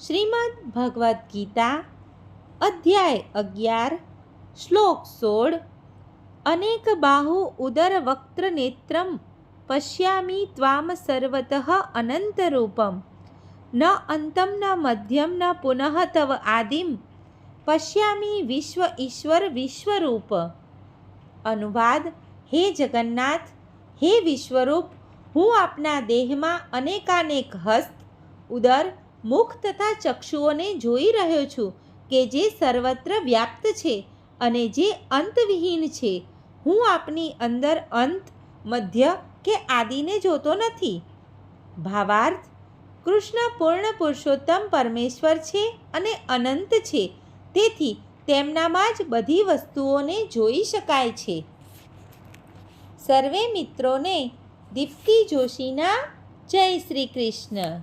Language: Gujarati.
શ્રીમદ ભગવદ્ ગીતા, અધ્યાય અગિયાર, શ્લોક સોળ, અનેક બાહુ ઉદર વક્ત્ર નેત્રમ, પશ્યામી ત્વામ સર્વતઃ અનંતરૂપમ ન અંતમ ન મધ્યમ ન પુનઃ તવ આદિમ, પશ્યામી વિશ્વ ઈશ્વર વિશ્વરૂપ. અનુવાદ, હે જગન્નાથ, હે વિશ્વરૂપ, હું આપના દેહમાં અનેકાનેક હસ્ત, ઉદર મુખ તથા ચક્ષુઓને જોઈ રહ્યો છું કે જે સર્વત્ર વ્યાપ્ત છે અને જે અંતવિહીન છે. હું આપની અંદર અંત, મધ્ય કે આદિને જોતો નથી. ભાવાર્થ, કૃષ્ણ પૂર્ણ પુરુષોત્તમ પરમેશ્વર છે અને અનંત છે. તેથી તેમનામાં જ બધી વસ્તુઓને જોઈ શકાય છે. સર્વે મિત્રોને દીપ્તિ જોશીના જય શ્રી કૃષ્ણ.